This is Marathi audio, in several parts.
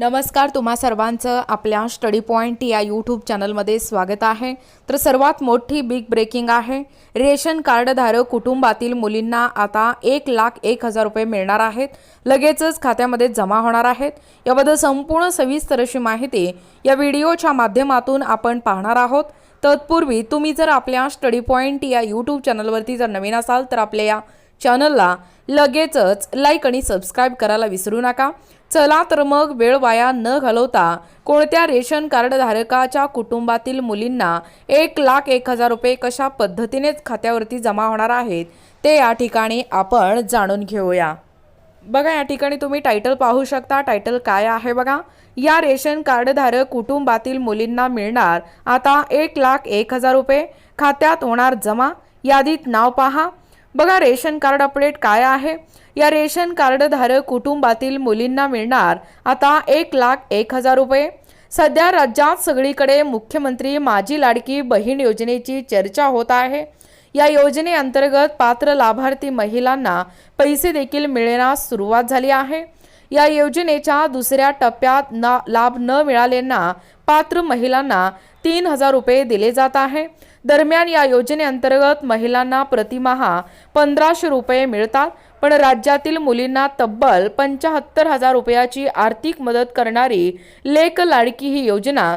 नमस्कार तुम्हा सर्वांचं आपल्या स्टडी पॉईंट या यूट्यूब चॅनलमध्ये स्वागत आहे. तर सर्वात मोठी बिग ब्रेकिंग आहे. रेशन कार्डधारक कुटुंबातील मुलींना आता एक लाख एक हजार रुपये मिळणार आहेत. लगेचच खात्यामध्ये जमा होणार आहेत. याबद्दल संपूर्ण सविस्तर अशी माहिती या व्हिडिओच्या माध्यमातून आपण पाहणार आहोत. तत्पूर्वी तुम्ही जर आपल्या स्टडी पॉईंट या यूट्यूब चॅनलवरती जर नवीन असाल तर आपल्या या चॅनलला लगेचच लाईक आणि सबस्क्राईब करायला विसरू नका. चला तर मग वेळ वाया न घालवता कोणत्या रेशन कार्ड धारकाच्या कुटुंबातील मुलींना एक लाख एक हजार रुपये कशा पद्धतीनेच खात्यावरती जमा होणार आहेत ते या ठिकाणी आपण जाणून घेऊया. बघा या ठिकाणी तुम्ही टायटल पाहू शकता. टायटल काय आहे बघा? या रेशन कार्डधारक कुटुंबातील मुलींना मिळणार आता एक लाख एक हजार रुपये. खात्यात होणार जमा. यादीत नाव पहा. बघा रेशन कार्ड अपडेट काय आहे? या रेशन कार्डधारक कुटुंबातील मुलींना मिळणार आता एक लाख एक हजार रुपये. सध्या राज्यात सगळीकडे मुख्यमंत्री माझी लाडकी बहीण योजनेची चर्चा होत आहे. या योजनेअंतर्गत पात्र लाभार्थी महिलांना पैसे देखील मिळण्यास सुरुवात झाली आहे. या योजनेच्या दुसऱ्या टप्प्यात ना लाभ न मिळालेना पात्र महिलांना तीन हजार रुपये दिले जात आहे. दरम्यान या योजनेअंतर्गत महिलांना प्रतिमाहा पंधराशे रुपये मिळतात पण राज्यातील मुलींना तब्बल पंचाहत्तर हजार रुपयाची आर्थिक मदत करणारी लेक लाडकी ही योजना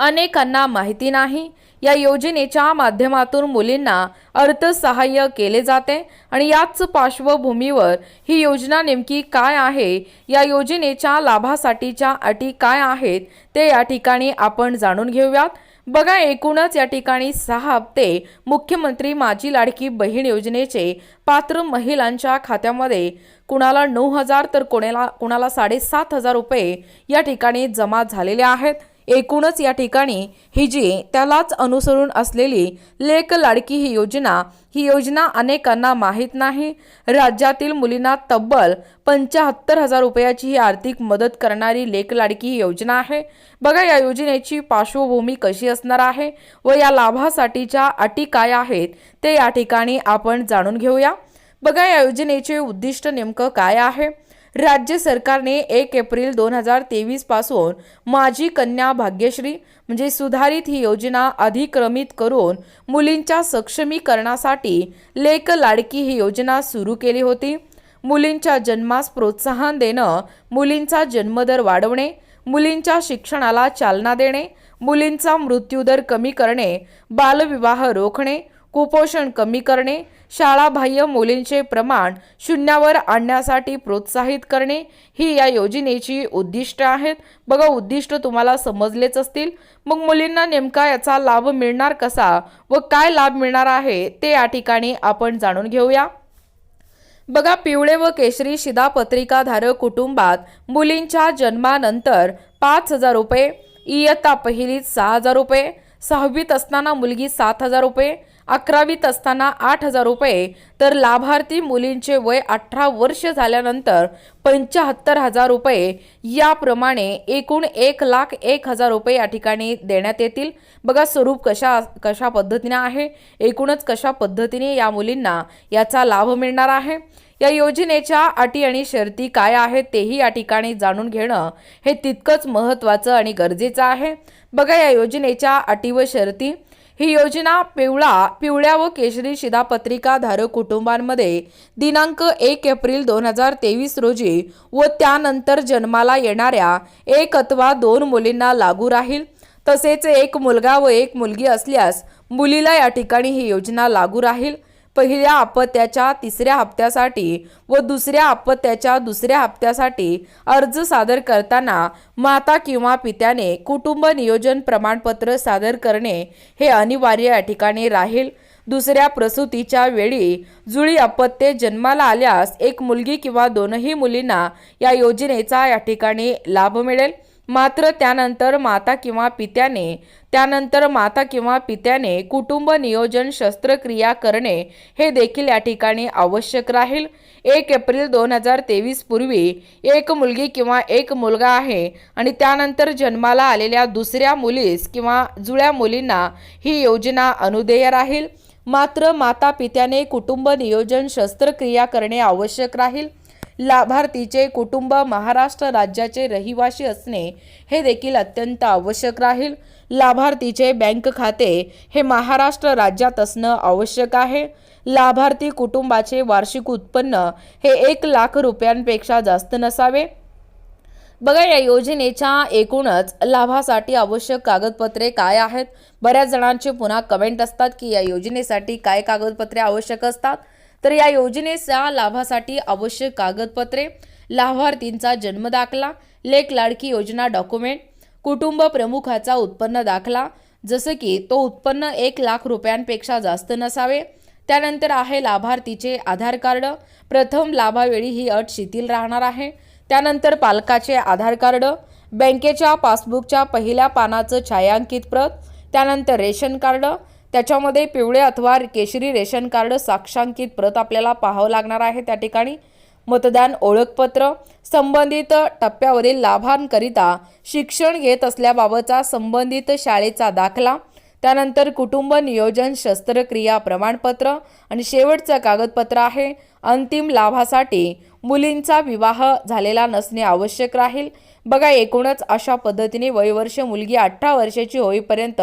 अनेकांना माहिती नाही. या योजनेच्या माध्यमातून मुलींना अर्थसहाय्य केले जाते आणि याच पार्श्वभूमीवर ही योजना नेमकी काय आहे या योजनेच्या लाभासाठीच्या अटी काय आहेत ते या ठिकाणी आपण जाणून घेऊयात. बघा एकूणच या ठिकाणी सहा हप्ते मुख्यमंत्री माझी लाडकी बहीण योजनेचे पात्र महिलांच्या खात्यामध्ये कुणाला नऊ हजार तर कोणाला कुणाला साडेसात हजार रुपये या ठिकाणी जमा झालेले आहेत. एकूणच या ठिकाणी ही जी त्यालाच अनुसरून असलेली लेक लाडकी ही योजना ही योजना अनेकांना माहीत नाही. राज्यातील मुलींना तब्बल पंचाहत्तर हजार रुपयाची ही आर्थिक मदत करणारी लेक लाडकी ही योजना आहे. बघा या योजनेची पार्श्वभूमी कशी असणार आहे व या लाभासाठीच्या अटी काय आहेत ते या ठिकाणी आपण जाणून घेऊया. बघा या योजनेचे उद्दिष्ट नेमकं काय आहे? राज्य सरकारने एक एप्रिल दोन हजार तेवीसपासून माझी कन्या भाग्यश्री म्हणजे सुधारित ही योजना अधिक्रमित करून मुलींच्या सक्षमीकरणासाठी लेक लाडकी ही योजना सुरू केली होती. मुलींच्या जन्मास प्रोत्साहन देणं मुलींचा जन्मदर वाढवणे मुलींच्या शिक्षणाला चालना देणे मुलींचा मृत्यूदर कमी करणे बालविवाह रोखणे कुपोषण कमी करणे शाळाबाह्य मुलींचे प्रमाण शून्यावर आणण्यासाठी प्रोत्साहित करणे ही या योजनेची उद्दिष्ट आहेत. बघा उद्दिष्ट तुम्हाला समजलेच असतील. मग मुलींना नेमका याचा लाभ मिळणार कसा व काय लाभ मिळणार आहे ते या ठिकाणी आपण जाणून घेऊया. बघा पिवळे व केशरी शिधापत्रिकाधारक कुटुंबात मुलींच्या जन्मानंतर पाच हजार रुपये इयत्ता पहिलीत सहा हजार रुपये सहावीत असताना मुलगी सात हजार रुपये अकरावीत असताना आठ हजार रुपये तर लाभार्थी मुलींचे वय अठरा वर्ष झाल्यानंतर पंच्याहत्तर हजार रुपये. याप्रमाणे एकूण एक लाख एक हजार रुपये या ठिकाणी देण्यात येतील. बघा स्वरूप कशा कशा पद्धतीने आहे. एकूणच कशा पद्धतीने या मुलींना याचा लाभ मिळणार आहे. या योजनेच्या अटी आणि शर्ती काय आहेत तेही या ठिकाणी जाणून घेणं हे तितकंच महत्त्वाचं आणि गरजेचं आहे. बघा या योजनेच्या अटी व शर्ती. ही योजना पिवळा पिवळ्या व केशरी शिधापत्रिकाधारक कुटुंबांमध्ये दिनांक एक एप्रिल दोन हजार तेवीस रोजी व त्यानंतर जन्माला येणाऱ्या एक अथवा दोन मुलींना लागू राहील. तसेच एक मुलगा व एक मुलगी असल्यास मुलीला या ठिकाणी ही योजना लागू राहील. पहिल्या अपत्याच्या तिसऱ्या हप्त्यासाठी व दुसऱ्या अपत्याच्या दुसऱ्या हप्त्यासाठी अर्ज सादर करताना माता किंवा पित्याने कुटुंब नियोजन प्रमाणपत्र सादर करणे हे अनिवार्य या ठिकाणी राहील. दुसऱ्या प्रसूतीच्या वेळी जुळी अपत्ये जन्माला आल्यास एक मुलगी किंवा दोनही मुलींना या योजनेचा या ठिकाणी लाभ मिळेल. मात्र त्यानंतर माता किंवा पित्याने त्यानंतर माता किंवा पित्याने कुटुंब नियोजन शस्त्रक्रिया करणे हे देखील या ठिकाणी आवश्यक राहील. एक एप्रिल दोन हजार तेवीस पूर्वी एक मुलगी किंवा एक मुलगा आहे आणि त्यानंतर जन्माला आलेल्या दुसऱ्या मुलीस किंवा जुळ्या मुलींना ही योजना अनुदेय राहील. मात्र माता पित्याने कुटुंब नियोजन शस्त्रक्रिया करणे आवश्यक राहील. लाभार्थीचे कुटुंब महाराष्ट्र राज्याचे रहिवासी असणे हे देखील अत्यंत आवश्यक राहील. लाभार्थीचे बँक खाते हे महाराष्ट्र राज्यात असणं आवश्यक आहे. लाभार्थी कुटुंबाचे वार्षिक उत्पन्न हे एक लाख रुपयांपेक्षा जास्त नसावे. बघा या योजनेच्या एकूणच लाभासाठी आवश्यक कागदपत्रे काय आहेत? बऱ्याच जणांचे पुन्हा कमेंट असतात की या योजनेसाठी काय कागदपत्रे आवश्यक असतात? तर या योजनेच्या लाभासाठी आवश्यक कागदपत्रे लाभार्थींचा जन्मदाखला लेख लाडकी योजना डॉक्युमेंट कुटुंब प्रमुखाचा उत्पन्न दाखला जसं की तो उत्पन्न एक लाख रुपयांपेक्षा जास्त नसावे. त्यानंतर आहे लाभार्थीचे आधार कार्ड. प्रथम लाभावेळी ही अट शिथिल राहणार आहे. त्यानंतर पालकाचे आधार कार्ड. बँकेच्या पासबुकच्या पहिल्या पानाचं छायांकित प्रत. त्यानंतर रेशन कार्ड. त्याच्यामध्ये पिवळे अथवा केशरी रेशन कार्ड साक्षांकित प्रत आपल्याला पाहावं लागणार आहे. त्या ठिकाणी मतदान ओळखपत्र संबंधित टप्प्यावरील लाभांकरिता शिक्षण घेत असल्याबाबतचा संबंधित शाळेचा दाखला त्यानंतर कुटुंब नियोजन शस्त्रक्रिया प्रमाणपत्र आणि शेवटचं कागदपत्र आहे. अंतिम लाभासाठी मुलींचा विवाह झालेला नसणे आवश्यक राहील. बघा एकूणच अशा पद्धतीने वयवर्ष मुलगी अठरा वर्षाची होईपर्यंत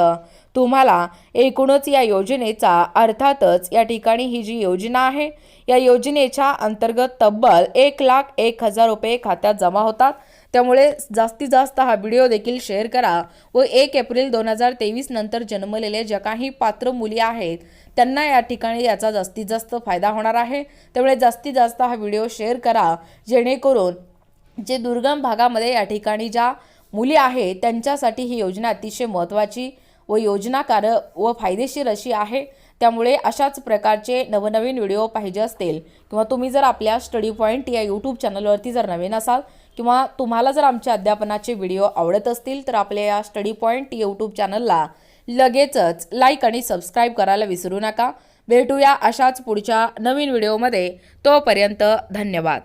तुम्हाला एकूणच या योजनेचा अर्थातच या ठिकाणी ही जी योजना आहे या योजनेच्या अंतर्गत तब्बल एक लाख एक हजार रुपये खात्यात जमा होतात. त्यामुळे जास्तीत जास्त हा व्हिडिओ देखील शेअर करा व एक एप्रिल दोन हजार तेवीस नंतर जन्मलेल्या ज्या काही पात्र मुली आहेत त्यांना या ठिकाणी याचा जास्तीत जास्त फायदा होणार आहे. त्यामुळे जास्तीत जास्त हा व्हिडिओ शेअर करा जेणेकरून जे दुर्गम भागामध्ये या ठिकाणी ज्या मुली आहेत त्यांच्यासाठी ही योजना अतिशय महत्त्वाची व योजनाकार व फायदेशीर अशी आहे. त्यामुळे अशाच प्रकारचे नवनवीन व्हिडिओ पाहिजे असतील किंवा तुम्ही जर आपल्या स्टडी पॉईंट या यूट्यूब चॅनलवरती जर नवीन असाल किंवा तुम्हाला जर आमच्या अध्यापनाचे व्हिडिओ आवडत असतील तर आपल्या या स्टडी पॉईंट यूट्यूब चॅनलला लगेचच लाईक आणि सबस्क्राईब करायला विसरू नका. भेटूया अशाच पुढच्या नवीन व्हिडिओमध्ये. तोपर्यंत धन्यवाद.